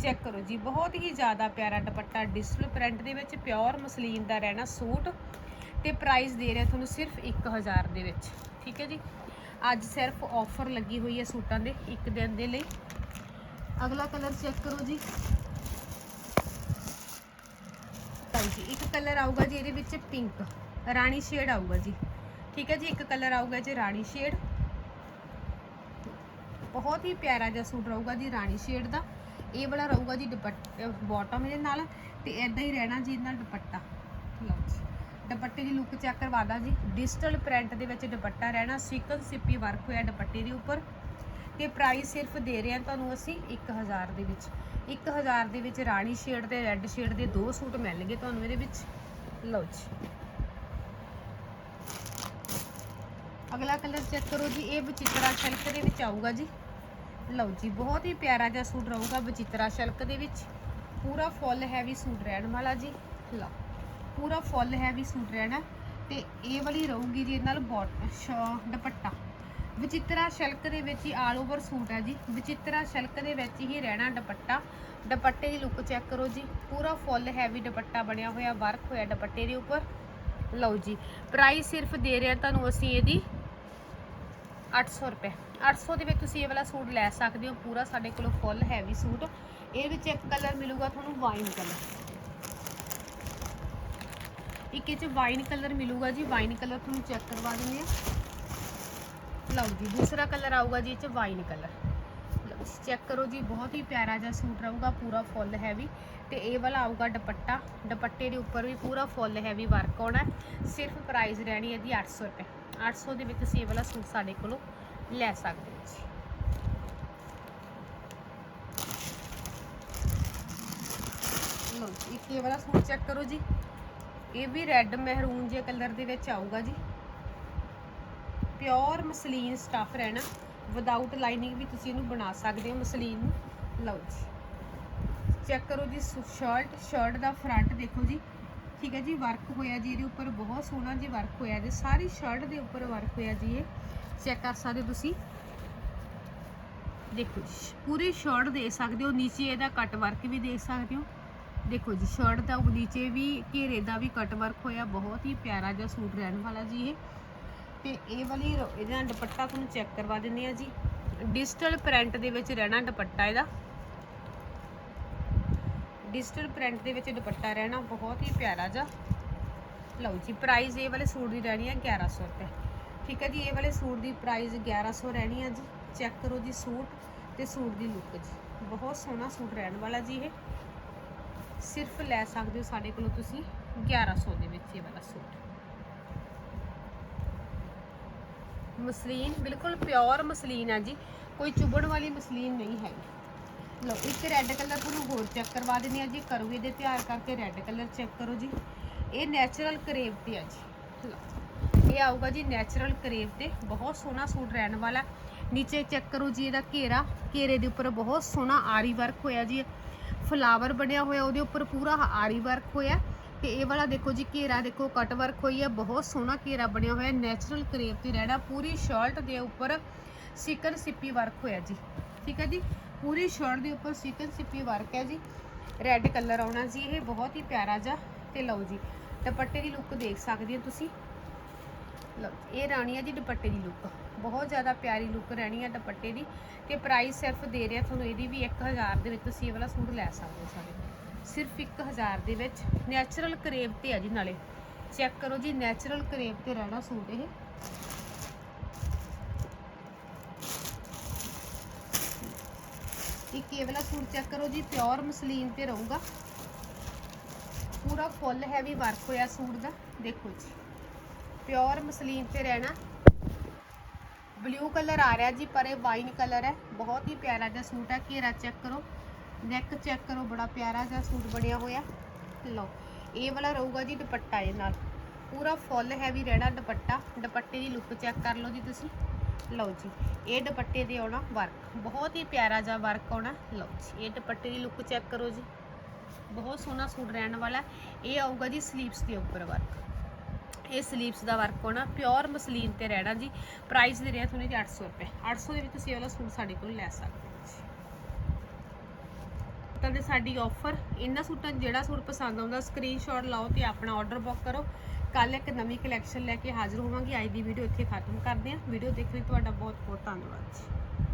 ਚੈੱਕ ਕਰੋ ਜੀ, ਬਹੁਤ ਹੀ ਜ਼ਿਆਦਾ ਪਿਆਰਾ ਦੁਪੱਟਾ ਡਿਜੀਟਲ ਪ੍ਰਿੰਟ ਦੇ ਵਿੱਚ ਪਿਓਰ ਮਸਲੀਨ ਦਾ ਰਹਿਣਾ ਸੂਟ ਤੇ ਪ੍ਰਾਈਸ ਦੇ ਰਿਹਾ ਤੁਹਾਨੂੰ ਸਿਰਫ 1000 ਦੇ ਵਿੱਚ, ਠੀਕ ਹੈ ਜੀ। ਅੱਜ ਸਿਰਫ ਆਫਰ ਲੱਗੀ ਹੋਈ ਹੈ ਸੂਟਾਂ ਦੇ ਇੱਕ ਦਿਨ ਦੇ ਲਈ। ਅਗਲਾ ਕਲਰ ਚੈੱਕ ਕਰੋ ਜੀ। ਜੀ ਇੱਕ ਕਲਰ ਆਊਗਾ ਜੀ ਇਹਦੇ ਵਿੱਚ ਪਿੰਕ ਰਾਣੀ ਸ਼ੇਡ ਆਊਗਾ ਜੀ। ਠੀਕ ਹੈ ਜੀ, ਇੱਕ ਕਲਰ ਆਊਗਾ ਜੀ ਰਾਣੀ ਸ਼ੇਡ। ਬਹੁਤ ਹੀ ਪਿਆਰਾ ਜਿਹਾ ਸੂਟ ਰਹੂਗਾ ਜੀ ਰਾਣੀ ਸ਼ੇਡ ਦਾ। ਇਹ ਵਾਲਾ ਰਹੂਗਾ ਜੀ ਦੁਪੱਟਾ ਬਾਟਮ ਇਹਦੇ ਨਾਲ ਤੇ ਇਦਾਂ ਹੀ ਰਹਿਣਾ ਜੀ ਇਹਨਾਂ ਦੁਪੱਟਾ। ਲਓ ਜੀ, ਦੁਪੱਟੇ ਦੀ ਲੁੱਕ ਚੈੱਕ ਕਰਵਾ ਦਾਂ ਜੀ। ਡਿਜੀਟਲ ਪ੍ਰਿੰਟ ਦੇ ਵਿੱਚ ਦੁਪੱਟਾ ਰਹਿਣਾ ਸਿਕਨ ਸਿੱਪੀ ਵਰਕ ਹੋਇਆ ਦੁਪੱਟੇ ਦੇ ਉੱਪਰ। ਤੇ ਪ੍ਰਾਈਸ ਸਿਰਫ ਦੇ ਰਹੇ ਹਾਂ ਤੁਹਾਨੂੰ ਅਸੀਂ 1000 ਦੇ ਵਿੱਚ। 1000 ਦੇ ਵਿੱਚ ਰਾਣੀ ਸ਼ੇਡ ਤੇ ਰੈੱਡ ਸ਼ੇਡ ਦੇ ਦੋ ਸੂਟ ਮਿਲਣਗੇ ਤੁਹਾਨੂੰ ਇਹਦੇ ਵਿੱਚ। ਲਓ ਜੀ। ਅਗਲਾ ਕਲਰ ਚੈੱਕ ਕਰੋ ਜੀ, ਇਹ ਬਚਿਤਰਾ ਸ਼ਲਕ ਦੇ ਵਿੱਚ ਆਊਗਾ ਜੀ। ਲਓ ਜੀ, ਬਹੁਤ ਹੀ ਪਿਆਰਾ ਜਿਹਾ ਸੂਟ ਰਹੂਗਾ ਬਚਿਤਰਾ ਸ਼ਲਕ ਦੇ ਵਿੱਚ। ਪੂਰਾ ਫੁੱਲ ਹੈਵੀ ਸੂਟ ਰਹਿਣ ਵਾਲਾ ਜੀ। ਲਓ, ਪੂਰਾ ਫੁੱਲ ਹੈਵੀ ਸੂਟ ਰਹਿਣਾ ਤੇ ਇਹ ਵਾਲੀ ਰਹੂਗੀ ਜੀ ਇਹਦੇ ਨਾਲ ਬੋਟ ਦੁਪੱਟਾ। ਵਿਚਿਤਰਾ ਸ਼ਲਕ ਦੇ ਵਿੱਚ ਹੀ ਆਲ ਓਵਰ ਸੂਟ ਹੈ ਜੀ। ਵਿਚਿਤਰਾ ਸ਼ਲਕ ਦੇ ਵਿੱਚ ਹੀ ਰਹਿਣਾ ਦੁਪੱਟਾ। ਦੁਪੱਟੇ ਦੀ ਲੁੱਕ ਚੈੱਕ ਕਰੋ ਜੀ। ਪੂਰਾ ਫੁੱਲ ਹੈਵੀ ਦੁਪੱਟਾ ਬਣਿਆ ਹੋਇਆ ਵਰਕ ਹੋਇਆ ਦੁਪੱਟੇ ਦੇ ਉੱਪਰ। ਲਓ ਜੀ ਪ੍ਰਾਈਸ ਸਿਰਫ ਦੇ ਰਹੇ ਤੁਹਾਨੂੰ ਅਸੀਂ ਇਹਦੀ 800 ਰੁਪਏ। 800 ਦੇ ਵਿੱਚ ਤੁਸੀਂ ਇਹ ਵਾਲਾ ਸੂਟ ਲੈ ਸਕਦੇ ਹੋ। ਪੂਰਾ ਸਾਡੇ ਕੋਲ ਫੁੱਲ ਹੈਵੀ ਸੂਟ। ਇਹ ਵਿੱਚ ਇੱਕ ਕਲਰ ਮਿਲੂਗਾ ਤੁਹਾਨੂੰ ਵਾਈਨ ਕਲਰ ਇੱਕ ਇਹ ਚ ਵਾਈਨ ਕਲਰ ਮਿਲੂਗਾ ਜੀ। ਵਾਈਨ ਕਲਰ ਤੁਹਾਨੂੰ ਚੈੱਕ ਕਰਵਾ ਦਿੰਦੇ ਆ ਲਓ ਜੀ, ਦੂਸਰਾ ਕਲਰ ਆਊਗਾ ਜੀ, ਇਹ ਚ ਵਾਈਨ ਕਲਰ ਚੈੱਕ ਕਰੋ ਜੀ, ਬਹੁਤ ਹੀ ਪਿਆਰਾ ਜਿਹਾ ਸੂਟ ਰਹੂਗਾ, ਪੂਰਾ ਫੁੱਲ ਹੈਵੀ ਤੇ ਇਹ ਵਾਲਾ ਆਊਗਾ ਦੁਪੱਟਾ। ਦੁਪੱਟੇ ਦੇ ਉੱਪਰ ਵੀ ਪੂਰਾ ਫੁੱਲ ਹੈਵੀ ਵਰਕ ਆਉਣਾ ਸਿਰਫ ਪ੍ਰਾਈਸ ਰਹਿਣੀ ਹੈ ਜੀ 800 ਰੁਪਏ। 800 ਦੇ ਵਿੱਚ ਤੁਸੀਂ ਇਹ ਵਾਲਾ ਸੂਟ ਸਾਡੇ ਕੋਲੋਂ ਲੈ ਸਕਦੇ ਹੋ ਜੀ। ਲਓ ਜੀ, ਇੱਕ ਇਹ ਵਾਲਾ ਸੂਟ ਚੈੱਕ ਕਰੋ ਜੀ। ਇਹ ਵੀ ਰੈੱਡ ਮਹਿਰੂਨ ਜਿਹੇ ਕਲਰ ਦੇ ਵਿੱਚ ਆਊਗਾ ਜੀ। ਪਿਓਰ ਮਸਲੀਨ ਸਟਫ ਰਹਿਣਾ। ਵਿਦਆਊਟ ਲਾਈਨਿੰਗ ਵੀ ਤੁਸੀਂ ਇਹਨੂੰ ਬਣਾ ਸਕਦੇ ਹੋ ਮਸਲੀਨ ਨੂੰ। ਲਓ ਜੀ। ਚੈੱਕ ਕਰੋ ਜੀ ਸ਼ਰਟ ਸ਼ਰਟ ਦਾ ਫਰੰਟ ਦੇਖੋ ਜੀ। ਠੀਕ ਹੈ ਜੀ ਵਰਕ ਹੋਇਆ ਜੀ, ਇਹਦੇ ਉੱਪਰ ਬਹੁਤ ਸੋਹਣਾ ਜੀ ਵਰਕ ਹੋਇਆ ਜੀ, ਸਾਰੀ ਸ਼ਰਟ ਦੇ ਉੱਪਰ ਵਰਕ ਹੋਇਆ ਜੀ ਇਹ। ਚੈੱਕ ਕਰ ਸਕਦੇ ਹੋ ਤੁਸੀਂ। ਦੇਖੋ ਜੀ, ਪੂਰੀ ਸ਼ਰਟ ਦੇ ਸਕਦੇ ਹੋ, ਨੀਚੇ ਇਹਦਾ ਕੱਟ ਵਰਕ ਵੀ ਦੇਖ ਸਕਦੇ ਹੋ। ਦੇਖੋ ਜੀ ਸ਼ਰਟ ਦਾ ਉਹ ਨੀਚੇ ਵੀ, ਘੇਰੇ ਦਾ ਵੀ ਕੱਟ ਵਰਕ ਹੋਇਆ, ਬਹੁਤ ਹੀ ਪਿਆਰਾ ਜਿਹਾ ਸੂਟ ਰਹਿਣ ਵਾਲਾ ਜੀ ਇਹ। ਤੇ ਇਹ ਵਾਲੀ ਇਹਦਾ ਦੁਪੱਟਾ ਤੁਹਾਨੂੰ ਚੈੱਕ ਕਰਵਾ ਦਿੰਦੇ ਆ ਜੀ। ਡਿਜੀਟਲ ਪ੍ਰਿੰਟ ਦੇ ਵਿੱਚ ਰਹਿਣਾ ਦੁਪੱਟਾ ਇਹਦਾ। ਡਿਜੀਟਲ ਪ੍ਰਿੰਟ ਦੇ ਵਿੱਚ ਦੁਪੱਟਾ ਰਹਿਣਾ ਬਹੁਤ ਹੀ ਪਿਆਰਾ ਜਿਹਾ। ਲਓ ਜੀ ਪ੍ਰਾਈਸ ਇਹ ਵਾਲੇ ਸੂਟ ਦੀ ਰਹਿਣੀ ਹੈ 1100 ਰੁਪਏ। ਠੀਕ ਹੈ ਜੀ, ਇਹ ਵਾਲੇ ਸੂਟ ਦੀ ਪ੍ਰਾਈਸ 1100 ਰਹਿਣੀ ਹੈ ਜੀ। ਚੈੱਕ ਕਰੋ ਜੀ ਸੂਟ ਤੇ ਸੂਟ ਦੀ ਲੁੱਕ ਜੀ। ਬਹੁਤ ਸੋਹਣਾ ਸੂਟ ਰਹਿਣ ਵਾਲਾ ਜੀ ਇਹ। ਸਿਰਫ ਲੈ ਸਕਦੇ ਹੋ ਸਾਡੇ ਕੋਲੋਂ ਤੁਸੀਂ 1100 ਦੇ ਵਿੱਚ ਇਹ ਵਾਲਾ ਸੂਟ। ਮਸਲੀਨ, ਬਿਲਕੁਲ ਪਿਓਰ ਮਸਲੀਨ ਆ ਜੀ। ਕੋਈ ਚੁਬਣ ਵਾਲੀ ਮਸਲੀਨ ਨਹੀਂ ਹੈਗੀ। ਲਓ, ਇੱਕ ਰੈੱਡ ਕਲਰ ਤੁਹਾਨੂੰ ਹੋਰ ਚੈੱਕ ਕਰਵਾ ਦਿੰਦੇ ਆ ਜੀ। ਕਰੂਏ ਇਹਦੇ ਤਿਆਰ ਕਰਕੇ ਰੈੱਡ ਕਲਰ ਚੈੱਕ ਕਰੋ ਜੀ। ਇਹ ਨੈਚੁਰਲ ਕਰੇਵ ਤੇ ਆ ਜੀ। ਲਓ, ਇਹ ਆਊਗਾ ਜੀ ਨੈਚੁਰਲ ਕਰੇਵ ਤੇ ਬਹੁਤ ਸੋਹਣਾ ਸੂਟ ਰਹਿਣ ਵਾਲਾ। ਨੀਚੇ ਚੈੱਕ ਕਰੋ ਜੀ ਇਹਦਾ ਘੇਰਾ। ਘੇਰੇ ਦੇ ਉੱਪਰ ਬਹੁਤ ਸੋਹਣਾ ਆਰੀ ਵਰਕ ਹੋਇਆ ਜੀ। ਫਲਾਵਰ ਬਣਿਆ ਹੋਇਆ, ਉਹਦੇ ਉੱਪਰ ਪੂਰਾ ਆਰੀ ਵਰਕ ਹੋਇਆ। ਤੇ ਇਹ ਵਾਲਾ ਦੇਖੋ ਜੀ, ਘੇਰਾ ਦੇਖੋ ਕਟ ਵਰਕ ਹੋਈ ਹੈ। ਬਹੁਤ ਸੋਹਣਾ ਘੇਰਾ ਬਣਿਆ ਹੋਇਆ ਨੈਚੁਰਲ ਕਰੇਵ ਤੇ ਰਹਿਣਾ। ਪੂਰੀ ਸ਼ਰਟ ਦੇ ਉੱਪਰ ਸਿਕਨ ਸਿੱਪੀ ਵਰਕ ਹੋਇਆ ਜੀ। ਠੀਕ ਹੈ ਜੀ? ਪੂਰੀ ਸ਼ਰਟ ਦੇ ਉੱਪਰ ਸਿਕਨ ਸਿੱਪੀ ਵਰਕ ਹੈ ਜੀ। ਰੈੱਡ ਕਲਰ ਆਉਣਾ ਜੀ, ਇਹ ਬਹੁਤ ਹੀ ਪਿਆਰਾ ਜਿਹਾ ਤੇ ਲਓ ਜੀ, ਦੁਪੱਟੇ ਦੀ ਲੁੱਕ ਦੇਖ ਸਕਦੇ ਹੋ ਤੁਸੀਂ। ਲਓ, ਇਹ ਰਾਣੀ ਹੈ ਜੀ ਦੁਪੱਟੇ ਦੀ ਲੁੱਕ ਬਹੁਤ ਜ਼ਿਆਦਾ ਪਿਆਰੀ ਲੁੱਕ ਰਹਿਣੀ ਹੈ ਦੁਪੱਟੇ ਦੀ ਤੇ ਪ੍ਰਾਈਸ ਸਿਰਫ ਦੇ ਰਿਹਾ ਤੁਹਾਨੂੰ, ਇਹਦੀ ਵੀ 1000 ਦੇ ਵਿੱਚ ਤੁਸੀਂ ਇਹ ਵਾਲਾ ਸੂਟ ਲੈ ਸਕਦੇ ਹੋ ਸਾਰੇ। ਸਿਰਫ 1000 ਦੇ ਵਿੱਚ। ਨੈਚੁਰਲ ਕਰੇਵ ਤੇ ਆ ਜੀ ਨਾਲੇ। ਚੈੱਕ ਕਰੋ ਜੀ ਨੈਚੁਰਲ ਕਰੇਵ ਤੇ ਰਹਿਣਾ ਸੂਟ ਇਹ। ਇੱਕ ਇਹ ਵਾਲਾ ਸੂਟ ਚੈੱਕ ਕਰੋ ਜੀ ਪਿਓਰ ਮਸਲੀਨ ਤੇ ਰਹੂਗਾ। ਪੂਰਾ ਫੁੱਲ ਹੈਵੀ ਵਰਕ ਹੋਇਆ ਸੂਟ ਦਾ। ਦੇਖੋ ਜੀ ਪਿਓਰ ਮਸਲੀਨ ਤੇ ਰਹਿਣਾ। ਬਲੂ ਕਲਰ ਆ ਰਿਹਾ ਜੀ, ਪਰ ਇਹ ਵਾਈਨ ਕਲਰ ਹੈ। ਬਹੁਤ ਹੀ ਪਿਆਰਾ ਜਿਹਾ ਸੂਟ ਹੈ। ਘੇਰਾ ਚੈੱਕ ਕਰੋ। ਨੈਕ ਚੈੱਕ ਕਰੋ, ਬੜਾ ਪਿਆਰਾ ਜਿਹਾ ਸੂਟ ਬਣਿਆ ਹੋਇਆ। ਲਓ, ਇਹ ਵਾਲਾ ਰਹੂਗਾ ਜੀ ਦੁਪੱਟਾ ਇਹ ਨਾਲ। ਪੂਰਾ ਫੁੱਲ ਹੈਵੀ ਰਹਿਣਾ ਦੁਪੱਟਾ। ਦੁਪੱਟੇ ਦੀ ਲੁੱਕ ਚੈੱਕ ਕਰ ਲਓ ਜੀ ਤੁਸੀਂ। ਲਓ ਜੀ, ਇਹ ਦੁਪੱਟੇ ਦੇ ਆਉਣਾ ਵਰਕ ਬਹੁਤ ਹੀ ਪਿਆਰਾ ਜਿਹਾ ਵਰਕ ਆਉਣਾ, ਲਓ ਜੀ, ਇਹ ਦੁਪੱਟੇ ਦੀ ਲੁੱਕ ਚੈੱਕ ਕਰੋ ਜੀ। ਬਹੁਤ ਸੋਹਣਾ ਸੂਟ ਰਹਿਣ ਵਾਲਾ, ਇਹ ਆਊਗਾ ਜੀ ਸਲੀਵਸ ਦੇ ਉੱਪਰ ਵਰਕ ਇਹ ਸਲੀਵਸ ਦਾ ਵਰਕ ਹੋਣਾ ਪਿਓਰ ਮਸਲੀਨ ਤੇ ਰਹਿਣਾ ਜੀ ਪ੍ਰਾਈਸ ਦੇ ਰਿਹਾ ਤੁਹਾਨੂੰ ਜੀ 800 ਰੁਪਏ। 800 ਦੇ ਵਿੱਚ ਤੁਸੀਂ ਇਹ ਵਾਲਾ ਸੂਟ ਸਾਡੇ ਕੋਲ ਲੈ ਸਕਦੇ ਹੋ ਜੀ। ਤਾਂ ਦੇ ਸਾਡੀ ਆਫਰ ਇਹਨਾਂ ਸੂਟਾਂ ਜਿਹੜਾ ਸੂਟ ਪਸੰਦ ਆਉਂਦਾ ਸਕਰੀਨਸ਼ਾਟ ਲਾਓ ਤੇ ਆਪਣਾ ਆਰਡਰ ਬੁੱਕ ਕਰੋ। ਕੱਲ ਇੱਕ ਨਵੀਂ ਕਲੈਕਸ਼ਨ ਲੈ ਕੇ ਹਾਜ਼ਰ ਹੋਵਾਂਗੀ। ਅੱਜ ਦੀ ਵੀਡੀਓ ਇੱਥੇ ਖਤਮ ਕਰਦੇ ਹਾਂ। ਵੀਡੀਓ ਦੇਖਣ ਲਈ ਤੁਹਾਡਾ ਬਹੁਤ ਬਹੁਤ ਧੰਨਵਾਦ ਜੀ।